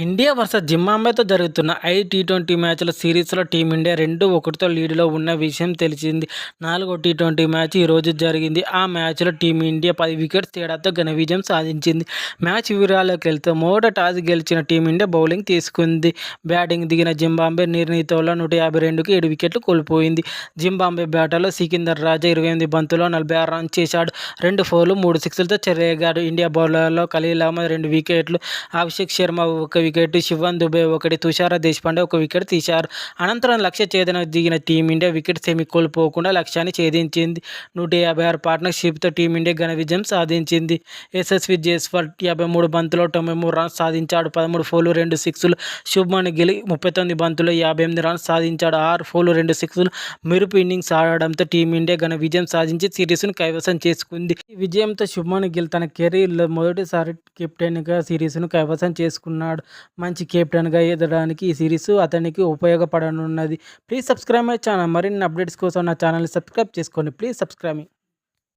India versus జింబాబ్వేతో జరుగుతున్న I T twenty మ్యాచ్ల సిరీస్లో టీమిండియా రెండు ఒకటితో లీడ్లో ఉన్న విషయం తెలిసింది. నాలుగో టీ ట్వంటీ మ్యాచ్ ఈరోజు జరిగింది. ఆ మ్యాచ్లో టీమిండియా పది వికెట్స్ తేడాతో ఘన విజయం సాధించింది. మ్యాచ్ వివరాల్లోకి వెళ్తే మొదట టాస్ గెలిచిన టీమిండియా బౌలింగ్ తీసుకుంది. బ్యాటింగ్ దిగిన జింబాబ్వే నిర్ణీతంలో నూట యాభై రెండుకి ఏడు వికెట్లు కోల్పోయింది. జింబాబ్వే బ్యాటర్లో సికిందర్ రాజా ఇరవై ఎనిమిది బంతుల్లో నలభై ఆరు రన్స్ చేశాడు. రెండు ఫోర్లు మూడు సిక్స్లతో చెరగాడు ఇండియా బౌలర్లో ఖలీల్ అహ్మద్ రెండు వికెట్లు. అభిషేక్ శర్మ ఒక వికెట్ శివన్ దుబే ఒకటి తుషార దేశపాండే ఒక వికెట్ తీశారు. అనంతరం లక్ష్య ఛేదన దిగిన టీమిండియా వికెట్ సెమి కోల్పోకుండా లక్ష్యాన్ని ఛేదించింది. నూట యాభై ఆరు పార్ట్నర్షిప్తో టీమిండియా ఘన విజయం సాధించింది. ఎస్ఎస్వి జైస్వాల్ యాభై మూడు బంతులో తొంభై మూడు రన్స్ సాధించాడు. పదమూడు ఫోర్లు రెండు సిక్స్లు శుభ్మన్ గిల్ ముప్పై తొమ్మిది బంతులు యాభై ఎనిమిది రన్స్ సాధించాడు. ఆరు ఫోర్లు రెండు సిక్స్లు మెరుపు ఇన్నింగ్స్ ఆడడంతో టీమిండియా ఘన విజయం సాధించి సిరీస్ను కైవసం చేసుకుంది. ఈ విజయంతో శుభ్మన్ గిల్ తన కెరీర్లో మొదటిసారి కెప్టెన్గా సిరీస్ను కైవసం చేసుకున్నాడు. మంచి కెప్టెన్గా ఎదగడానికి ఈ సిరీస్ అతనికి ఉపయోగపడనున్నది. Please subscribe my channel. మరిన్ని అప్డేట్స్ కోసం నా ఛానల్ని సబ్స్క్రైబ్ చేసుకోండి ప్లీజ్ సబ్స్క్రైబ్ మీ